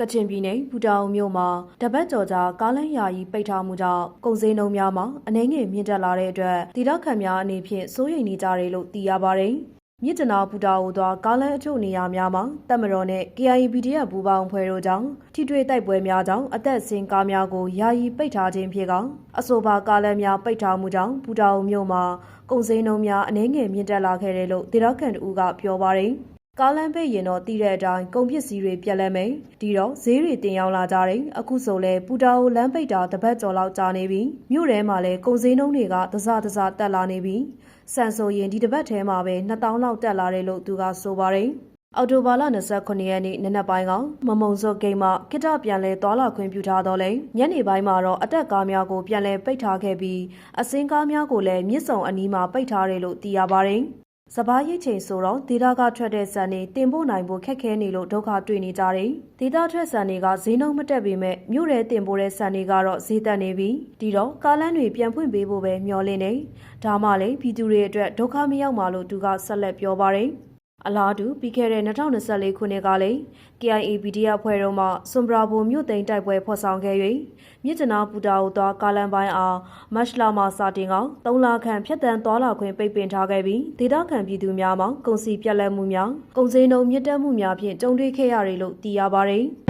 ကချင်ပြည်နယ်ပူတာအိုမြို့မှာတပတ်ကျော်ကြာကားလမ်းယာယီပိတ်ထားမှုကြောင့်ကုန်စည်နှုန်းများမှာအနေငယ်မြင့်တက်လာတဲ့အတွက်ဒေသခံများအနေဖြင့်စိုးရိမ်နေကြတယ်လို့သိရပါတယ်။မြစ်တနာပူတာအိုသွားကားလမ်းအချို့နေရာများမှာတပ်မတော်နဲ့ KIPDF ပူးပေါင်းဖွဲ့တို့ကြောင့်ထိတွေ့တိုက်ပွဲများကြောင့်အသက်ဆင်းကားများကိုယာယီပိတ်ထားခြင်းဖြစ်ကအဆိုပါကားလမ်းများပိတ်ထားမှုကြောင့်ပူတာအိုမြို့မှာကုန်စည်နှုန်းများအနေငယ်မြင့်တက်လာခဲ့တယ်လို့ဒေသခံတို့ကပြောပါတယ်။ ကားလမ်းပိတ်ရင်တော့တည်တဲ့အတိုင်းကုန်ပစ္စည်းတွေပြက်လက်မယ်ဒီတော့ဈေးတွေတင်ရောက်လာကြတယ်အခုဆိုလဲပူတာအိုလမ်းပိတ်တာတစ်ပတ်ကျော်လောက်ကြာနေပြီမြို့ထဲမှာလဲကုန်စည်နှုန်းတွေကတစတစတက်လာနေပြီဆန်ဆိုရင်ဒီတစ်ပတ်ထဲမှာပဲ2000လောက်တက်လာတယ်လို့သူကဆိုပါတယ်အော်တိုဘာလ29ရက်နေ့နနက်ပိုင်းကမမုံစော့ဂိမ်းမှာကိတပြန်လဲသွာလာခွင့်ပြုထားတော့လဲညနေပိုင်းမှာတော့အတက်ကားများကိုပြန်လဲပိတ်ထားခဲ့ပြီးအစင်းကားများကိုလည်းမြစ်စုံအနီးမှာပိတ်ထားတယ်လို့သိရပါတယ် စပားရိတ်ချိန်ဆိုတော့ဒေတာကထွက်တဲ့ဆန်တွေတင်ပို့နိုင်ဖို့ခက်ခဲနေလို့ဒုက္ခတွေ့နေကြတယ်။ဒေတာထွက်ဆန်တွေကဈေးနှုန်းမတက်ပေမဲ့မြို့ရဲတင်ပို့တဲ့ဆန်တွေကတော့ဈေးတက်နေပြီ။ဒီတော့ကားလမ်းတွေပြန်ဖွင့်ပေးဖို့ပဲမျှော်လင့်နေ။ဒါမှလည်းပြည်သူတွေအတွက်ဒုက္ခမရောက်မှာလို့သူကဆက်လက်ပြောပါတယ်။ အလားတူပြီးခဲ့တဲ့2024ခုနှစ်ကလည်း KIAPD အဖွဲ့တော်မှစွန်ဘရာဘိုမြို့သိမ်းတိုက်ပွဲဖော်ဆောင်ခဲ့၍မြစ်တနာပူတာအိုသွားကားလမ်းပိုင်းအားမတ်လမှစတင်က3လခန့်ဖြတ်တန်းသွားလာခွင့်ပိတ်ပင်ထားခဲ့ပြီးဒေသခံပြည်သူများမှကုန်စည်ပြက်လက်မှုများကုန်စည်နှုန်းမြင့်တက်မှုများဖြင့်ကြုံတွေ့ခဲ့ရတယ်လို့သိရပါတယ်။